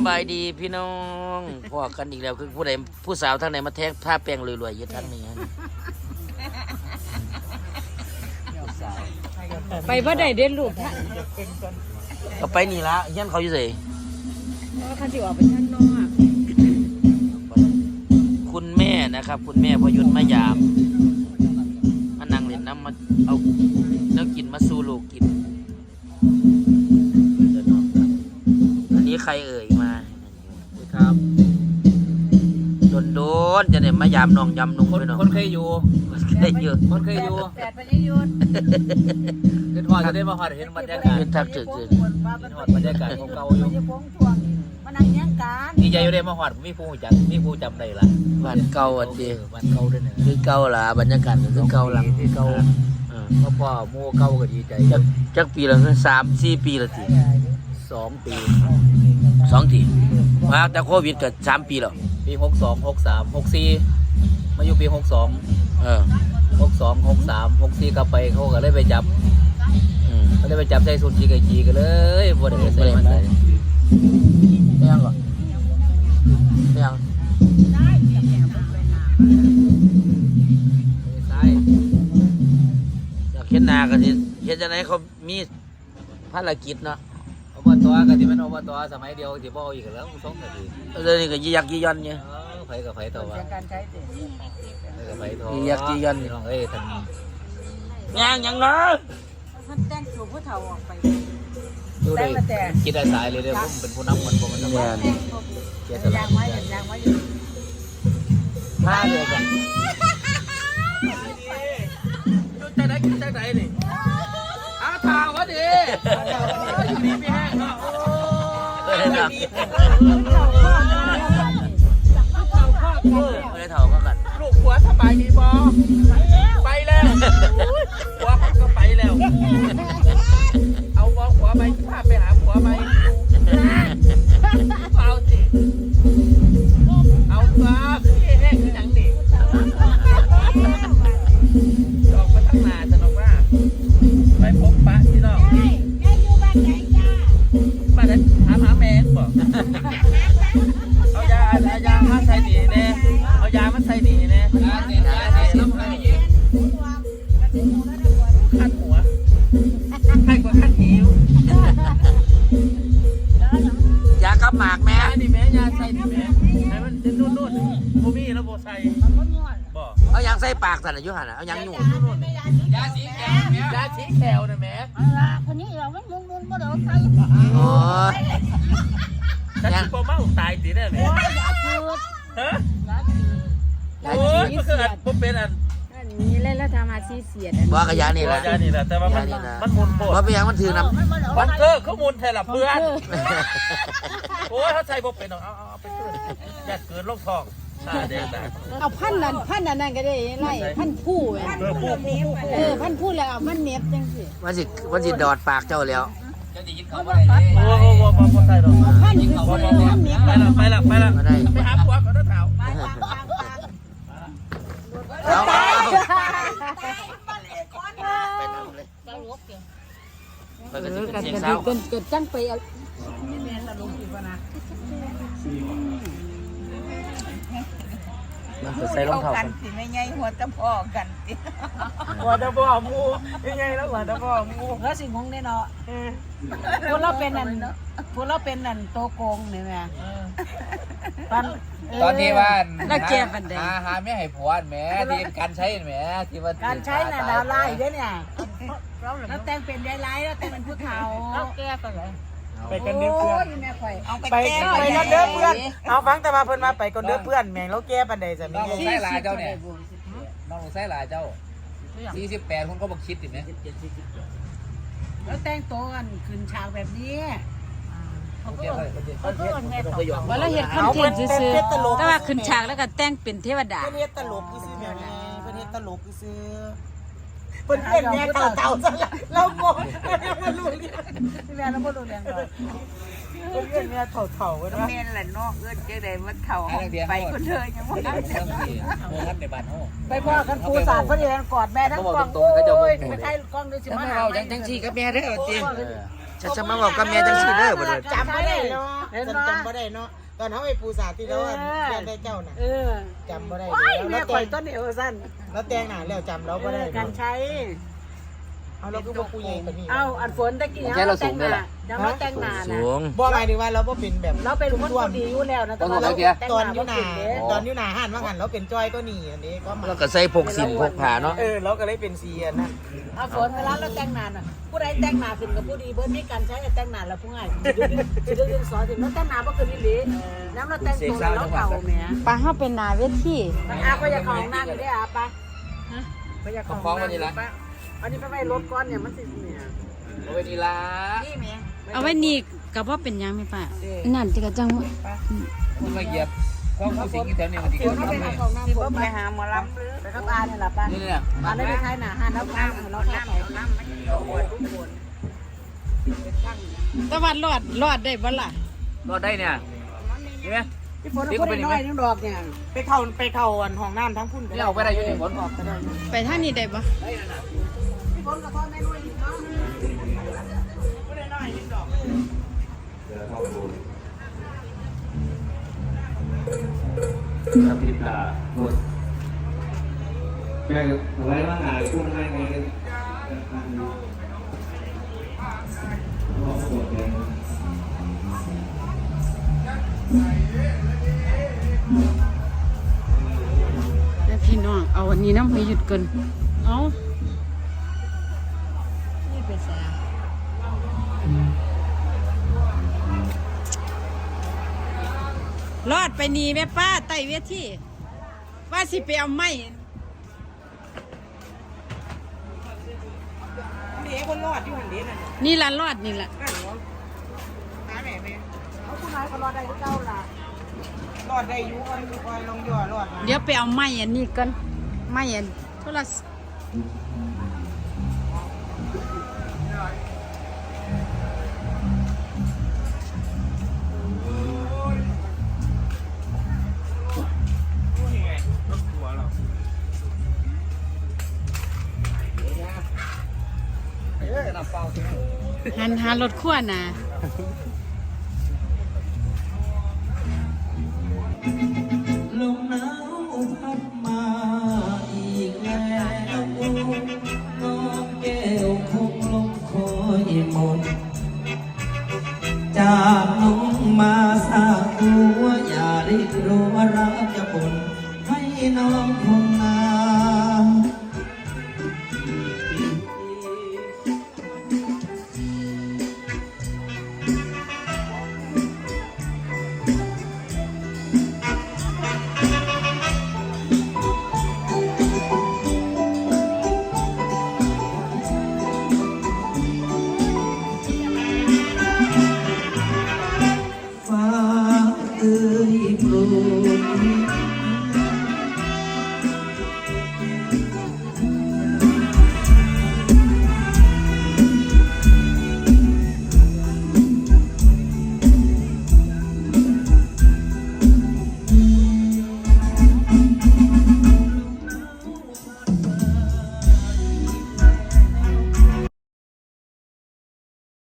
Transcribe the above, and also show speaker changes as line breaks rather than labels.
ำบายดีพี่น้องพอกันอีกแล้วคือผู้ใดผู้สาวทางไหนมาแทงผ้าแปลงรวยๆอยู่ทางนี้ฮะ
ไปบ่ได้เด่นลูกท่าน
ก็ไปนี่ละยันเขาอยู่ไส
เพราะว่าเขาสิออกไปข้างนอก
คุณแม่นะครับ คุณแม่พยุนมายามมานั่งเล่นน้ำมาเอาแล้วกินมาสู่ลูกกินอันนี้ใครเอ่ยมา
ครับ
โดนโดนๆจะเนี่ยมายามน้องยำนุ่ง
คน
ไปน้อง
คนเคยอยู่
ได้เยอะ
คนเคยอยู่
แปดพยยุทธ์
เดินหอดจะได้มาหอดเห็นบรรยากาศ
ยืนทักจึกจึก
เห็นหอดบรรยากาศเก่าๆอยู่
มานั่งยังกัน
ดีใจอยู่ได้มาหอดมีผู้จักมีผู้จำได้ละ
บ้านเก่าอันเดี
วันเก่าด้วยเนี่ย
คือเก่าล่ะบรรยากาศก็คือเก่าหลัง
ที่เก่า
เออ
พ่อพ่อหมู่เก่าก็ดีใจ
จักจักปีละคือสามสี่ปีละที
สองปี
สองที มาแต่โควิดก็สามปีแล้ว
ปีหกสองหกสามหกสี่มาอยู่ปีหกสอง
เออ
หกสองหกสามหกสี่กลับไปเขาก็เลยไปจับ
อืม
เขาเลยไปจับใส่สุดจีกับจีกันเลยบ่ได้ไปใส่มันใส่
ไม่ยังก่อนไม่ยัง
ใส่
อยากเห็นหน้ากันสิเห็นจะไหนเขามีภารกิจเนาะ
อบตก็ที่มันอบตสมัยเดียวที่บ่เอาอีกแล้วสองนาที
เดี๋ยวนี้ก็ยี่ยักยี่ยันเนี่ย
เออไผกับไผต่อว่า
การใช้เด็
ไผกับไผต่อ
อียักษ์อียัน
พี่น้องเอ้ยท่าน
ย่างยังเนาะ
ท่านแต่งตัวผู้เฒ่าออกไป
ดูได้
แต่งมาแต่
คิดได้สายเลยเด้อผมเป็นผู้นำมันบ่มันนำ
เนี่ย
เสียส
ยา
ละ
งไว้ยางไว้อยู่
ผ้าเดียวกัน
จุดใจไหนจุดใจไหนนี่อ้าวทาวะดิ เอ
อเนาะ
เฒ่าพ่อเฒ่าพ่อกันแล้ว
ไม่ได้เท่ากัน
ลูกหัวสบายดีบ่ ยานี่แม่ยาใส่นี่แม่ให้มันนุ่นนุ่นๆโบมี่แล้วโบใส่บอก
เอายังใส่ปากสั่นอายุหันน่ะเอายังอยู่
ยาสีแขวยาสีแขวนะแม่
คนนี้เราไม่มุนมุนบ่เดี๋ยวใส่
โอ้ย
ฉันโบเมาตายสิได้ไหม
ยาจืด
ฮะ
ยาจืด
โอ้ยมันคืออันผมเป็นอัน
อั นนี้เล่นแล้วทำอาชีพเสียดอัน
ว่ากระยานี่แหละ
ยานี่แหละแต่ว่ามันมันมุนโบด
ว่าไปยังมันถือน้ำ
มันเกอร์เขามุนแทนละเพื่อนโอ้ยเขาใส่บ่เป็นหรอกเอาเอาเอาไปเกินอย่าเกินโรคทองตาแดงตา
เอาพันนั่นพันนั่นนั่นก็ได้ไล่พันผู้แหวน
เออผู้ผู้ผู้
เออพันผู้แล้วเอามันเน็บจังสิ
มันสิมันสิดอดปากเจ้าแล้ว
โอ้โหบ่บ่บ่ใส่หรอก
พันคือซื้อมันเน็บ
ไปละไปละไปละ
มาได้
ไปหาผัวก่อนนะเท้า
เอาเอา ไปกันสิเป็นเสียงเศร้า
เกินเกินจังไปเอา
มันใส่รองเท้า
กั
น
สิไม่ไงหัวตะพอกันสิ
หัวตะบ่หมูยังไงแล้วหัวตะบ่หมู
แล้วสิงงได้เนาะพวกเราเป็นนั่นพวกเราเป็นนั่นโตโกงเนี่ยแม่ตอน
ตอนที่ว่า
แล้วแก้ปันใด
หาหาไม่ให้ผัวแหมที่การใช้แหมที่ว่า
การใช้น่ะดาวไล่เด้อเนี่ยแล้วแต่งเป็นยายไล่แล้วแต่งเป็นผู้เฒ่าเราแก้ไปเลย
ไปกันเด้อเพื่อน
แม่ข่อย
เอาไป
ไป
แก้
ไปกันเด้อเพื่อนเอาฟังแต่มาเพิ่นมาไปกันเด้อเพื่อนแม่งแล้วแก้ปันใดจะมี
น้อง
ไง
ไส้ลาเจ้าเนี่ยน้องไส้ลาเจ้า48คนก็บอกคิดติไหม
แล้วแต่งตัวกันขึ้นฉากแบบนี้
เขาก็เขาก็แม่
ว่าเราเห็นคอนเทนต์ซื่อๆแต่ว่าขึ้นฉากแล้วก็แต่งเป็นเทวดา
เพิ่นเฮ็ดตลกซื่อๆแม่ไงเพิ่นเฮ็ดตลกซื่อเพิ่นเป็นแม่เต่าๆซะแล้วเรางงมันรู้เรื่อง
แม่เราบ่รู้เรื่องเลย
เพิ่นเป็นแม่เถ่าๆกันว่า
เมนแหละเนาะเอื้นเจ๊ใดมันเข่าไปคนเธอยังไม่ได้
เรื่องที่โมงัดในบ้านเฮา
ไปพ่อกันปูสาดพอดีกันกอดแม่ทั้งกล้องโอ้ยไม่ใช่กล้องดูสิมาหา
จังจังซี่กับแม่เด้อจริง
ฉันจะมาบอกกับแม่จังสีเด้อบ่ได้
จำบ่ได้เนาะ
เห็น
ฉัน
บ่
จำบ่ได้เนาะตอนเฮาไปปูสาที่แล้วอัน
เออ
เรียนได้เจ้าน่ะ
เออ
จำบ่ได้
โอ้ย
แล้ว
แม่
แล้ว
ข่อย
แต่ง
ต้นเอวสั้น
แล้วแต่งหน้าแล้วจำเราบ่ได้
กันใช้
เอาเราคือบ่คุยกันนี่
เอาอันฝนตะกี้เราแต่งหน้ายังเราแต่งหน้า
สู
น่ะ
ง
บ่หมายถึงว่าเราบ่เป็นแบบ
เราเป็นคนผู้ดีอยู่แล้วนะแต่ว่าเราแต่ง
ตอน
ห
อยู่หน้า
บ่เก่งเด้
ตอนอยู่หน้าห้านว่างั้นเราเป็นจ้อยก็นี่อันนี้ก็มา
แล้วก็ใส่พกสินพกผ้าเนาะ
เออเราก็เลยเป็นสีอันนั้น
เอาฝนเวลาเราแต่งหน้าน่ะผู้ใดแต่งหน้าขึ้นกับผู้ดีเบิ่มีการใช้แต่งหน้าแล้วผู้ง่ายสิได้เรียนสอนสิเราแต่งหน้าบ่ขึ้นอีหลีน้ำเราแต่งตัวเราเก่าแหม
ปลาเข้าเป็นนาเวที
อาก็อยากของน้ำอยู่ได้อาปะไปอยากของน้ำ อันนี้ไปไว้รถก้อนเนี่ยมันสิเนี่ย
เอาไว้ดีละ
นี่แม่
เอาไว้นี่กับว่าเป็นยังไหมป้านั่นจะกระจังว่า
มันมาเหยียบความผู้สิงที่แถวนี้มันดี
เดี๋ยว
ก
เขา
ว่า
ไป
น้ำ
หา
เลย
ของน้ำผมไปหาหมอลำไปกับอาเนี่ยล่ะป้า
นี่เนี่ย
อาได้ไปท้ายหน้าห้าน้ำน้ำเราแค่ไหนน้ำไม่เอาหัวทุกคน
ตะวันรอดรอดได้บ่ล่ะ
รอดได้เนี่ยเห็นไหม
พี่ฝนพูดน้อยนึงดอกเนี่ย
ไปเข้าไปเข้าอันห้องน้ำทั้งพุ่น
นี่เอาไปได้อยู่ในฝน
ไปทางนี้ได้บ่
พี่นกับพ่อแม่น้อยเนาะ
ครับพิตาหมดแม่เอาไว้ว่าหาคู่ให้ไงกันหมดเลย
แล้วพี่น้องเอาอันนี้น้ำให้หยุดก่อนเอา ไปนี่แม่ป้าไต่เวทีว่าสิไปเอาไม้
เด็กคนรอดอยู่หันเด็น่ะ
นี่ล่ะรอดนี่ล่ะ
นั่นเหรอหาแม่แม่
เอาผู้นายก็รอได้เจ้าล่ะ
รอดได้อยู่คอยคอยลองย่อรอดมา
เดี๋ยวไปเอาไม้อันนี้ก่อนไม้อันโทรศัพท์
เออน้ำเปล่าสิ
หันหารถขั้วน่ะ
ลมหนาวพัดมาอีกแล้วน้องแก้วคงลงคอยหมด จากน้องมาสากลัวอย่าได้รู้ว่ารักจะบ่นให้น้องคงนา